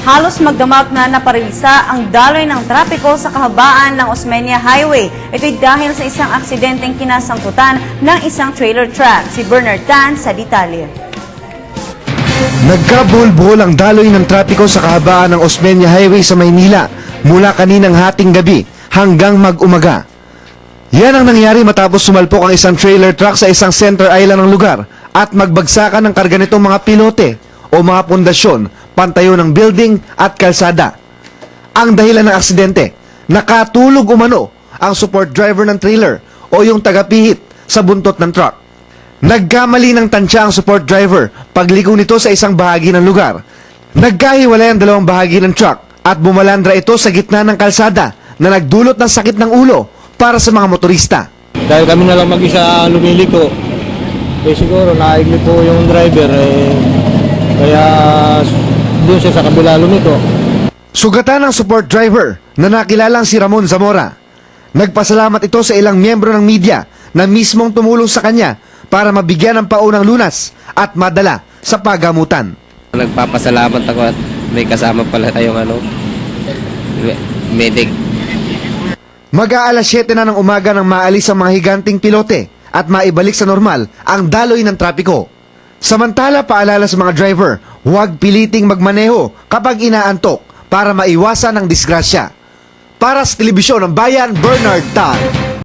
Halos magdamag na naparilisa ang daloy ng trapiko sa kahabaan ng Osmeña Highway. Ito'y dahil sa isang aksidenteng kinasangkutan ng isang trailer truck. Si Bernard Tan sa detalye. Nagkabulbul ang daloy ng trapiko sa kahabaan ng Osmeña Highway sa Maynila mula kaninang hating gabi hanggang mag-umaga. Yan ang nangyari matapos sumalpok ang isang trailer truck sa isang center island ng lugar at magbagsakan ng karga nitong mga pilote o mga pundasyon, pantayo ng building at kalsada. Ang dahilan ng aksidente, nakatulog umano ang support driver ng trailer o yung tagapihit sa buntot ng truck. Nagkamali ng tansya ang support driver pagliko nito sa isang bahagi ng lugar. Nagkahiwalay ang dalawang bahagi ng truck at bumalandra ito sa gitna ng kalsada na nagdulot ng sakit ng ulo para sa mga motorista. Dahil kami na lang mag-isa lumiliko, eh siguro naigli po yung driver, eh, doon siya sa kabila lumiko. Sugatan ng support driver na nakilalang si Ramon Zamora. Nagpasalamat ito sa ilang miyembro ng media na mismong tumulong sa kanya para mabigyan ng paunang lunas at madala sa pagamutan. Nagpapasalamat ako at may kasama pala tayong ano, me- medic. Mag-aalas 7 na ng umaga nang maalis ang mga higanting pilote at maibalik sa normal ang daloy ng trapiko. Samantala, paalala sa mga driver, huwag piliting magmaneho kapag inaantok para maiwasan ang disgrasya. Para sa telebisyon ng bayan, Bernard Tan.